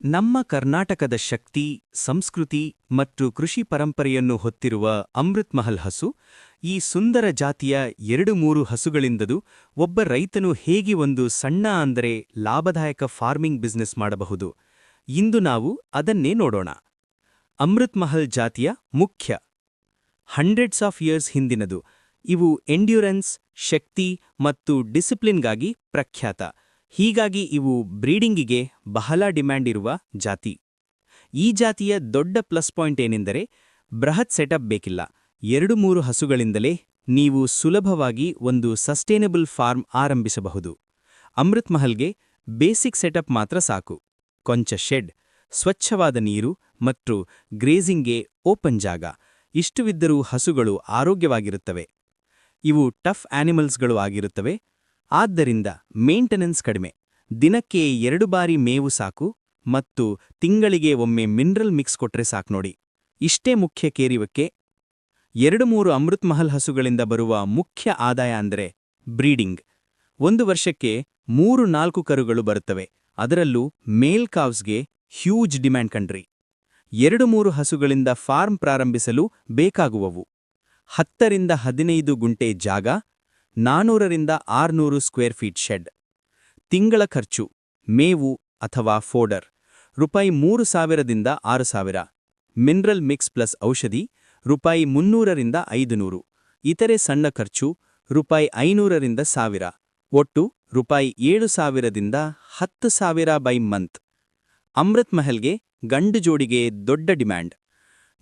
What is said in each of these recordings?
ನಮ್ಮ ಕರ್ನಾಟಕದ ಶಕ್ತಿ, ಸಂಸ್ಕೃತಿ ಮತ್ತು ಕೃಷಿ ಪರಂಪರೆಯನ್ನು ಹೊತ್ತಿರುವ ಅಮೃತ್ ಮಹಲ್ ಹಸು, ಈ ಸುಂದರ ಜಾತಿಯ ಎರಡು ಮೂರು ಹಸುಗಳಿಂದದು ಒಬ್ಬ ರೈತನು ಹೇಗೆ ಒಂದು ಸಣ್ಣ ಅಂದರೆ ಲಾಭದಾಯಕ ಫಾರ್ಮಿಂಗ್ ಬಿಸ್ನೆಸ್ ಮಾಡಬಹುದು. ಇಂದು ನಾವು ಅದನ್ನೇ ನೋಡೋಣ. ಅಮೃತ್ ಮಹಲ್ ಜಾತಿಯ ಮುಖ್ಯ. ಹಂಡ್ರೆಡ್ಸ್ ಆಫ್ ಇಯರ್ಸ್ ಹಿಂದಿನದು. ಇವು ಎಂಡ್ಯೂರೆನ್ಸ್, ಶಕ್ತಿ ಮತ್ತು ಡಿಸಿಪ್ಲಿನ್ಗಾಗಿ ಪ್ರಖ್ಯಾತ. ಹೀಗಾಗಿ ಇವು ಬ್ರೀಡಿಂಗಿಗೆ ಬಹಳ ಡಿಮ್ಯಾಂಡ್ ಇರುವ ಜಾತಿ. ಈ ಜಾತಿಯ ದೊಡ್ಡ ಪ್ಲಸ್ ಪಾಯಿಂಟ್ ಏನೆಂದರೆ ಬೃಹತ್ ಸೆಟಪ್ ಬೇಕಿಲ್ಲ. ಎರಡು ಮೂರು ಹಸುಗಳಿಂದಲೇ ನೀವು ಸುಲಭವಾಗಿ ಒಂದು ಸಸ್ಟೇನಬಲ್ ಫಾರ್ಮ್ ಆರಂಭಿಸಬಹುದು. ಅಮೃತ್ ಮಹಲ್ಗೆ ಬೇಸಿಕ್ ಸೆಟಪ್ ಮಾತ್ರ ಸಾಕು. ಕೊಂಚ ಶೆಡ್, ಸ್ವಚ್ಛವಾದ ನೀರು ಮತ್ತು ಗ್ರೇಜಿಂಗ್ಗೆ ಓಪನ್ ಜಾಗ. ಇಷ್ಟುವಿದ್ದರೂ ಹಸುಗಳು ಆರೋಗ್ಯವಾಗಿರುತ್ತವೆ. ಇವು ಟಫ್ ಆನಿಮಲ್ಸ್ಗಳು ಆಗಿರುತ್ತವೆ. ಆದ್ದರಿಂದ ಮೇಂಟೆನೆನ್ಸ್ ಕಡಿಮೆ. ದಿನಕ್ಕೆ ಎರಡು ಬಾರಿ ಮೇವು ಸಾಕು ಮತ್ತು ತಿಂಗಳಿಗೆ ಒಮ್ಮೆ ಮಿನರಲ್ ಮಿಕ್ಸ್ ಕೊಟ್ರೆ ಸಾಕು ನೋಡಿ. ಇಷ್ಟೇ ಮುಖ್ಯ ಕೇರಿವಕ್ಕೆ ಎರಡು ಮೂರು ಅಮೃತ್ ಮಹಲ್ ಹಸುಗಳಿಂದ ಬರುವ ಮುಖ್ಯ ಆದಾಯ ಅಂದರೆ ಬ್ರೀಡಿಂಗ್. ಒಂದು ವರ್ಷಕ್ಕೆ ಮೂರು ನಾಲ್ಕು ಕರುಗಳು ಬರುತ್ತವೆ. ಅದರಲ್ಲೂ ಮೇಲ್ ಕಾವ್ಸ್ಗೆ ಹ್ಯೂಜ್ ಡಿಮ್ಯಾಂಡ್ ಕಂಡ್ರಿ. ಎರಡು ಮೂರು ಹಸುಗಳಿಂದ ಫಾರ್ಮ್ ಪ್ರಾರಂಭಿಸಲು ಬೇಕಾಗುವವು. ಹತ್ತರಿಂದ ಹದಿನೈದು ಗುಂಟೆ ಜಾಗ ನಾನೂರರಿಂದ ಆರ್ನೂರು ಸ್ಕ್ವೇರ್ ಫೀಟ್ ಶೆಡ್. ತಿಂಗಳ ಖರ್ಚು, ಮೇವು ಅಥವಾ ಫೋಡರ್, ರೂಪಾಯಿ ಮೂರು ಸಾವಿರದಿಂದ ಆರು ಸಾವಿರ. ಮಿನರಲ್ ಮಿಕ್ಸ್ ಪ್ಲಸ್ ಔಷಧಿ, ರೂಪಾಯಿ ಮುನ್ನೂರರಿಂದ ಐದು ನೂರು ಇತರೆ ಸಣ್ಣ ಖರ್ಚು, ರೂಪಾಯಿ ಐನೂರರಿಂದ ಸಾವಿರ. ಒಟ್ಟು ರೂಪಾಯಿ ಏಳು ಸಾವಿರದಿಂದ ಹತ್ತು ಸಾವಿರ ಬೈ ಮಂತ್. ಅಮೃತ್ ಮಹಲ್ಗೆ ಗಂಡು ಜೋಡಿಗೆ ದೊಡ್ಡ ಡಿಮ್ಯಾಂಡ್.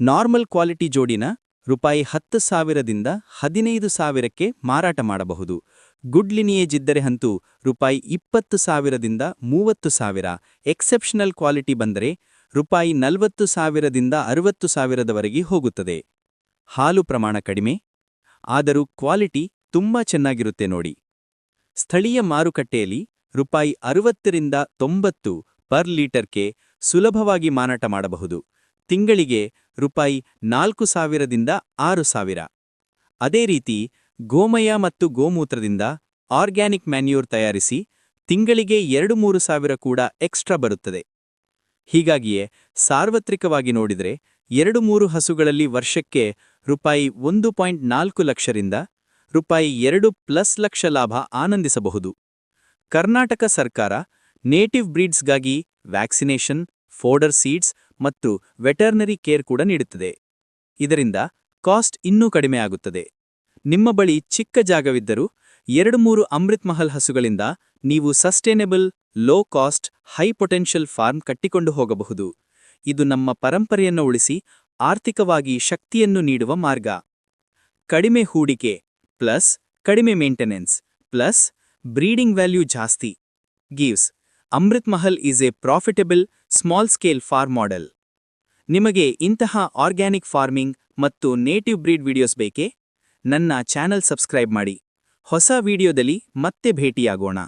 ನಾರ್ಮಲ್ ಕ್ವಾಲಿಟಿ ಜೋಡಿನ ರೂಪಾಯಿ ಹತ್ತು ಸಾವಿರದಿಂದ ಹದಿನೈದು ಸಾವಿರಕ್ಕೆ ಮಾರಾಟ ಮಾಡಬಹುದು. ಗುಡ್ ಲಿನಿಯೇಜ್ ಇದ್ದರೆ ಅಂತೂ ರೂಪಾಯಿ ಇಪ್ಪತ್ತು ಸಾವಿರದಿಂದ ಮೂವತ್ತು ಸಾವಿರ. ಎಕ್ಸೆಪ್ಷನಲ್ ಕ್ವಾಲಿಟಿ ಬಂದರೆ ರೂಪಾಯಿ ನಲವತ್ತು ಸಾವಿರದಿಂದ ಅರವತ್ತು ಸಾವಿರದವರೆಗೆ ಹೋಗುತ್ತದೆ. ಹಾಲು ಪ್ರಮಾಣ ಕಡಿಮೆ, ಆದರೂ ಕ್ವಾಲಿಟಿ ತುಂಬಾ ಚೆನ್ನಾಗಿರುತ್ತೆ ನೋಡಿ. ಸ್ಥಳೀಯ ಮಾರುಕಟ್ಟೆಯಲ್ಲಿ ರೂಪಾಯಿ ಅರವತ್ತರಿಂದ ತೊಂಬತ್ತು ಪರ್ ಲೀಟರ್ಗೆ ಸುಲಭವಾಗಿ ಮಾರಾಟ ಮಾಡಬಹುದು. ತಿಂಗಳಿಗೆ ರೂಪಾಯಿ ನಾಲ್ಕು ಸಾವಿರದಿಂದ ಆರು ಸಾವಿರ. ಅದೇ ರೀತಿ ಗೋಮಯ ಮತ್ತು ಗೋಮೂತ್ರದಿಂದ ಆರ್ಗ್ಯಾನಿಕ್ ಮ್ಯಾನ್ಯೂರ್ ತಯಾರಿಸಿ ತಿಂಗಳಿಗೆ ಎರಡು ಮೂರು ಸಾವಿರ ಕೂಡ ಎಕ್ಸ್ಟ್ರಾ ಬರುತ್ತದೆ. ಹೀಗಾಗಿಯೇ ಸಾರ್ವತ್ರಿಕವಾಗಿ ನೋಡಿದರೆ ಎರಡು ಮೂರು ಹಸುಗಳಲ್ಲಿ ವರ್ಷಕ್ಕೆ ರೂಪಾಯಿ ಒಂದು ಪಾಯಿಂಟ್ ನಾಲ್ಕು ಲಕ್ಷರಿಂದ ರೂಪಾಯಿ ಎರಡು ಪ್ಲಸ್ ಲಕ್ಷ ಲಾಭ ಆನಂದಿಸಬಹುದು. ಕರ್ನಾಟಕ ಸರ್ಕಾರ ನೇಟಿವ್ ಬ್ರೀಡ್ಸ್ಗಾಗಿ ವ್ಯಾಕ್ಸಿನೇಷನ್ ಫೋಡರ್ ಸೀಡ್ಸ್ ಮತ್ತು ವೆಟರ್ನರಿ ಕೇರ್ ಕೂಡ ನೀಡುತ್ತದೆ. ಇದರಿಂದ ಕಾಸ್ಟ್ ಇನ್ನೂ ಕಡಿಮೆ ಆಗುತ್ತದೆ. ನಿಮ್ಮ ಬಳಿ ಚಿಕ್ಕ ಜಾಗವಿದ್ದರೂ ಎರಡು ಮೂರು ಅಮೃತ್ ಮಹಲ್ ಹಸುಗಳಿಂದ ನೀವು sustainable, low cost, high potential farm ಕಟ್ಟಿಕೊಂಡು ಹೋಗಬಹುದು. ಇದು ನಮ್ಮ ಪರಂಪರೆಯನ್ನು ಉಳಿಸಿ ಆರ್ಥಿಕವಾಗಿ ಶಕ್ತಿಯನ್ನು ನೀಡುವ ಮಾರ್ಗ. ಕಡಿಮೆ ಹೂಡಿಕೆ ಪ್ಲಸ್ ಕಡಿಮೆ ಮೇಂಟೆನೆನ್ಸ್ ಪ್ಲಸ್ ಬ್ರೀಡಿಂಗ್ ವ್ಯಾಲ್ಯೂ ಜಾಸ್ತಿ. Gives. Amrit Mahal is a profitable small scale farm model. ನಿಮಗೆ ಇಂತಹ ಆರ್ಗ್ಯಾನಿಕ್ ಫಾರ್ಮಿಂಗ್ ಮತ್ತು ನೇಟಿವ್ ಬ್ರೀಡ್ ವಿಡಿಯೋಸ್ ಬೇಕೇ? ನನ್ನ ಚಾನಲ್ ಸಬ್ಸ್ಕ್ರೈಬ್ ಮಾಡಿ. ಹೊಸ ವಿಡಿಯೋದಲ್ಲಿ ಮತ್ತೆ ಭೇಟಿಯಾಗೋಣ.